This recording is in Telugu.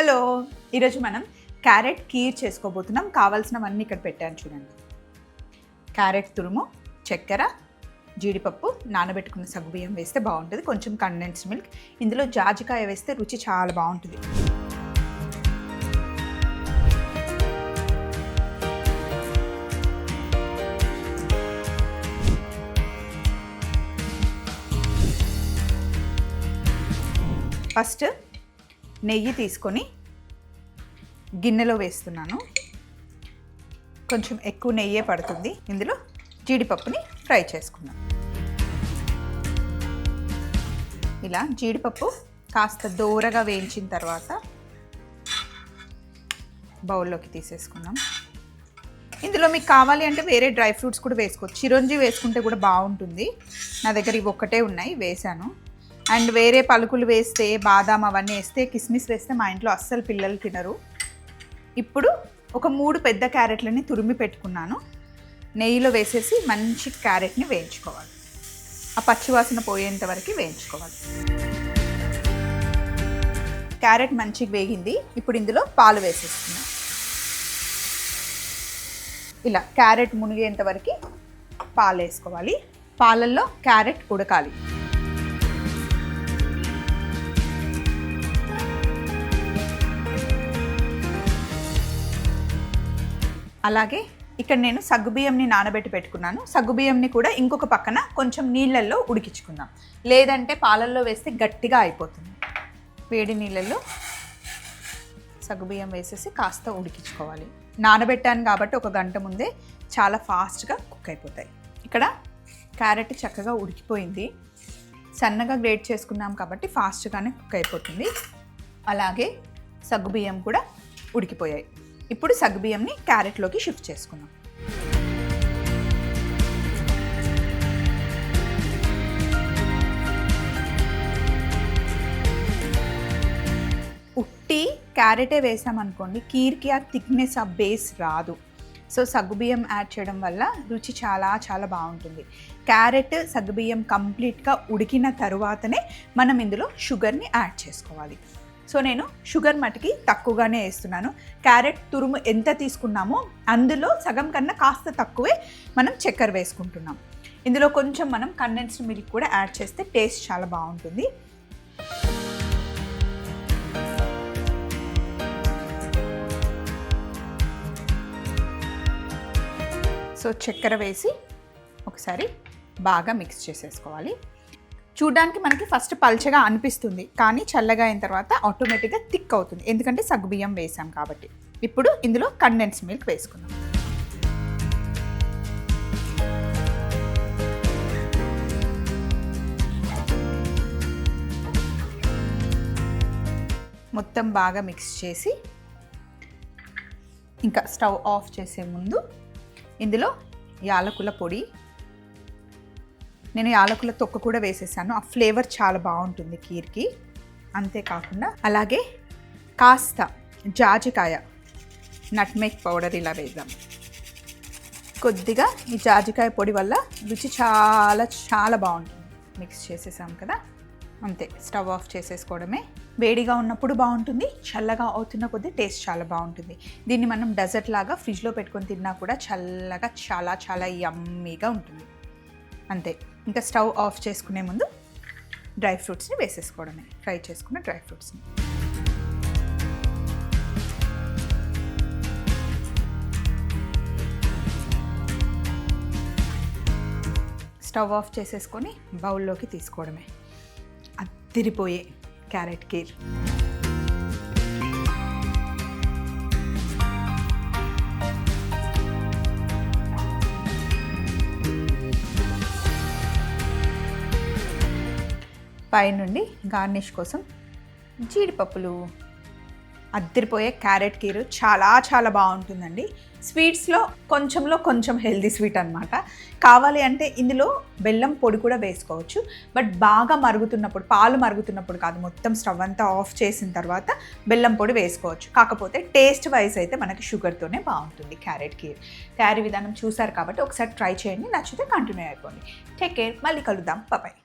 హలో ఈరోజు మనం క్యారెట్ కీర్ చేసుకోబోతున్నాం. కావాల్సినవన్నీ ఇక్కడ పెట్టాను చూడండి. క్యారెట్ తురుము చక్కెర జీడిపప్పు నానబెట్టుకున్న సగ్గుబియ్యం వేస్తే బాగుంటుంది. కొంచెం కండెన్స్డ్ మిల్క్ ఇందులో జాజికాయ వేస్తే రుచి చాలా బాగుంటుంది. ఫస్ట్ నెయ్యి తీసుకొని గిన్నెలో వేస్తున్నాను. కొంచెం ఎక్కువ నెయ్యే పడుతుంది. ఇందులో జీడిపప్పుని ఫ్రై చేసుకుందాం. ఇలా జీడిపప్పు కాస్త దూరగా వేయించిన తర్వాత బౌల్లోకి తీసేసుకుందాం. ఇందులో మీకు కావాలి అంటే వేరే డ్రై ఫ్రూట్స్ కూడా వేసుకోవచ్చు. చిరంజి వేసుకుంటే కూడా బాగుంటుంది. నా దగ్గర ఇవి ఒక్కటే ఉన్నాయి వేశాను. అండ్ వేరే పలుకులు వేస్తే బాదాం అవన్నీ వేస్తే కిస్మిస్ వేస్తే మా ఇంట్లో అస్సలు పిల్లలు తినరు. ఇప్పుడు ఒక మూడు పెద్ద క్యారెట్లని తురిమి పెట్టుకున్నాను. నెయ్యిలో వేసేసి మంచి క్యారెట్ని వేయించుకోవాలి. ఆ పచ్చివాసన పోయేంత వరకు వేయించుకోవాలి. క్యారెట్ మంచిగా వేగింది. ఇప్పుడు ఇందులో పాలు వేసేస్తున్నాం ఇలా క్యారెట్ మునిగేంత వరకు పాలు వేసుకోవాలి పాలల్లో క్యారెట్ ఉడకాలి. అలాగే ఇక్కడ నేను సగ్గుబియ్యంని నానబెట్టి పెట్టుకున్నాను. సగ్గుబియ్యంని కూడా ఇంకొక పక్కన కొంచెం నీళ్ళల్లో ఉడికించుకుందాం. లేదంటే పాలల్లో వేస్తే గట్టిగా అయిపోతుంది. వేడి నీళ్ళల్లో సగ్గుబియ్యం వేసేసి కాస్త ఉడికించుకోవాలి. నానబెట్టాను కాబట్టి ఒక గంట ముందే చాలా ఫాస్ట్గా కుక్ అయిపోతాయి. ఇక్కడ క్యారెట్ చక్కగా ఉడికిపోయింది. సన్నగా గ్రేట్ చేసుకున్నాం కాబట్టి ఫాస్ట్గానే కుక్ అయిపోతుంది. అలాగే సగ్గుబియ్యం కూడా ఉడికిపోయాయి. ఇప్పుడు సగ్బియ్యంని క్యారెట్లోకి షిఫ్ట్ చేసుకుందాం. ఉట్టి క్యారెటే వేసామనుకోండి కీర్కి ఆ థిక్నెస్ ఆ బేస్ రాదు. సో సగ్గుబియ్యం యాడ్ చేయడం వల్ల రుచి చాలా చాలా బాగుంటుంది. క్యారెట్ సగ్గుబియ్యం కంప్లీట్గా ఉడికిన తరువాతనే మనం ఇందులో షుగర్ని యాడ్ చేసుకోవాలి. సో నేను షుగర్ మటుకి తక్కువగానే వేస్తున్నాను. క్యారెట్ తురుము ఎంత తీసుకున్నామో అందులో సగం కన్నా కాస్త తక్కువే మనం చక్కెర వేసుకుంటున్నాం. ఇందులో కొంచెం మనం కండెన్స్డ్ మిల్క్ కూడా యాడ్ చేస్తే టేస్ట్ చాలా బాగుంటుంది. సో చక్కెర వేసి ఒకసారి బాగా మిక్స్ చేసేసుకోవాలి. చూడ్డానికి మనకి ఫస్ట్ పల్చగా అనిపిస్తుంది. కానీ చల్లగా అయిన తర్వాత ఆటోమేటిక్గా థిక్ అవుతుంది. ఎందుకంటే సగ్గుబియ్యం వేసాం కాబట్టి. ఇప్పుడు ఇందులో కండెన్స్ మిల్క్ వేసుకుందాం. మొత్తం బాగా మిక్స్ చేసి ఇంకా స్టవ్ ఆఫ్ చేసే ముందు ఇందులో యాలకుల పొడి నేను యాలకుల తొక్క కూడా వేసేసాను. ఆ ఫ్లేవర్ చాలా బాగుంటుంది కీర్కి. అంతేకాకుండా అలాగే కాస్త జాజికాయ నట్మేక్ పౌడర్ ఇలా వేద్దాం. కొద్దిగా ఈ జాజికాయ పొడి వల్ల రుచి చాలా చాలా బాగుంటుంది. మిక్స్ చేసేసాం కదా? అంతే స్టవ్ ఆఫ్ చేసేసుకోవడమే. వేడిగా ఉన్నప్పుడు బాగుంటుంది చల్లగా అవుతున్న కొద్దీ టేస్ట్ చాలా బాగుంటుంది. దీన్ని మనం డెజర్ట్ లాగా ఫ్రిడ్జ్లో పెట్టుకొని తిన్నా కూడా చల్లగా చాలా చాలా యమ్మీగా ఉంటుంది. అంతే. ఇంకా స్టవ్ ఆఫ్ చేసుకునే ముందు డ్రై ఫ్రూట్స్ని వేసేసుకోవడమే. ఫ్రై చేసుకున్న డ్రై ఫ్రూట్స్ని. స్టవ్ ఆఫ్ చేసేసుకొని బౌల్లోకి తీసుకోవడమే. అద్దిరిపోయే క్యారెట్ కీర్. పైనుండి గార్నిష్ కోసం జీడిపప్పులు అద్దరిపోయే క్యారెట్ కీరు చాలా చాలా బాగుంటుందండి. స్వీట్స్లో కొంచెంలో కొంచెం హెల్దీ స్వీట్ అనమాట కావాలి అంటే ఇందులో బెల్లం పొడి కూడా వేసుకోవచ్చు. బట్ బాగా మరుగుతున్నప్పుడు పాలు మరుగుతున్నప్పుడు కాదు మొత్తం స్టవ్ అంతా ఆఫ్ చేసిన తర్వాత బెల్లం పొడి వేసుకోవచ్చు. కాకపోతే టేస్ట్ వైజ్ అయితే మనకి షుగర్తోనే బాగుంటుంది క్యారెట్ కీర్. తయారీ విధానం చూసారు కాబట్టి ఒకసారి ట్రై చేయండి నచ్చితే కంటిన్యూ అయిపోండి. టేక్ కేర్ మళ్ళీ కలుద్దాం. బాయ్